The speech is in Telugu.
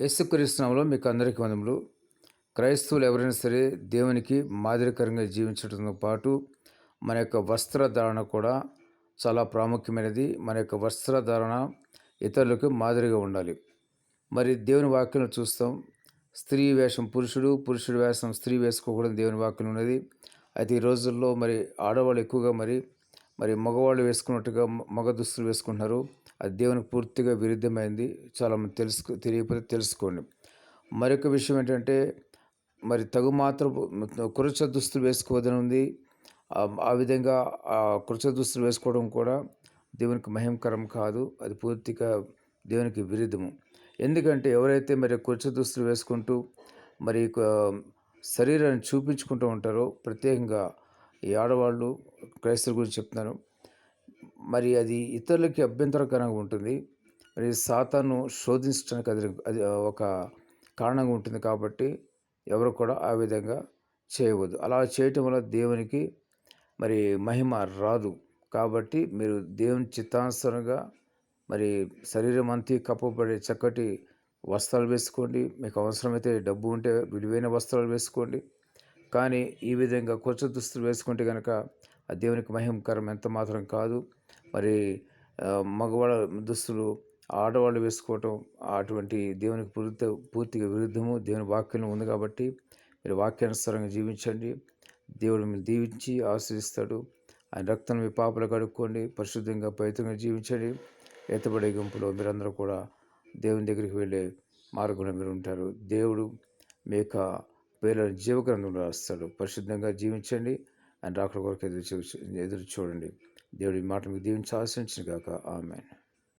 యేసుక్రీస్తునామలో మీకు అందరికీ వందములు. క్రైస్తవులు ఎవరైనా సరే దేవునికి మాదిరికరంగా జీవించడంతో పాటు మన యొక్క వస్త్రధారణ కూడా చాలా ప్రాముఖ్యమైనది. మన యొక్క వస్త్రధారణ ఇతరులకు మాదిరిగా ఉండాలి. మరి దేవుని వాక్యం చూస్తాం స్త్రీ వేషం పురుషుడు పురుషుడు వేషం స్త్రీ వేసుకోకూడదు దేవుని వాక్యం ఉన్నది. అయితే ఈ రోజుల్లో మరి ఆడవాళ్ళు ఎక్కువగా మరి మరి మగవాళ్ళు వేసుకున్నట్టుగా మగ దుస్తులు వేసుకుంటున్నారు. అది దేవునికి పూర్తిగా విరుద్ధమైంది. చాలా మంది తెలియకపోతే తెలుసుకోండి. మరొక విషయం ఏంటంటే మరి తగు మాత్రం కురచ దుస్తులు వేసుకోవద్దని ఉంది. ఆ- విధంగా ఆ కురచ దుస్తులు వేసుకోవడం కూడా దేవునికి మహిమకరం కాదు. అది పూర్తిగా దేవునికి విరుద్ధము. ఎందుకంటే ఎవరైతే మరి కురచ దుస్తులు వేసుకుంటూ మరి ఒక శరీరాన్ని చూపించుకుంటూ ఉంటారో ప్రత్యేకంగా ఈ ఆడవాళ్ళు క్రైస్తవుల గురించి చెప్తున్నాను మరి అది ఇతరులకి అభ్యంతరకరంగా ఉంటుంది. మరి సాతాను శోధించడానికి అది అది ఒక కారణంగా ఉంటుంది కాబట్టి ఎవరు కూడా ఆ విధంగా చేయవద్దు. అలా చేయటం వల్ల దేవునికి మరి మహిమ రాదు. కాబట్టి మీరు దేవుని చిత్తానుసరంగా మరి శరీరం అంతా కప్పబడే చక్కటి వస్త్రాలు వేసుకోండి. మీకు అవసరమైతే డబ్బు ఉంటే విలువైన వస్త్రాలు వేసుకోండి. కానీ ఈ విధంగా కొత్త దుస్తులు వేసుకుంటే కనుక ఆ దేవునికి మహిమకరం ఎంత మాత్రం కాదు. మరి మగవాళ్ళ దుస్తులు ఆడవాళ్ళు వేసుకోవటం అటువంటి దేవునికి పూర్తి పూర్తిగా విరుద్ధము. దేవుని వాక్యం ఉంది కాబట్టి మీరు వాక్యానుసారంగా జీవించండి. దేవుడు మీరు దీవించి ఆశ్రయిస్తాడు ఆయన రక్తం మీ పాపలు కడుక్కోండి పరిశుద్ధంగా పవిత్రంగా జీవించండి. ఎత్తబడే గుంపులో మీరందరూ కూడా దేవుని దగ్గరికి వెళ్ళే మార్గంలో మీరు ఉంటారు. దేవుడు మీ యొక్క పేర్లను జీవగ్రంథంలో రాస్తాడు. పరిశుద్ధంగా జీవించండి. ఆయన రాకడ కొరకు ఎదురు చూ ఎదురు చూడండి. దేవుడి మాట మీకు దీవించి ఆశించిన గాక. ఆమె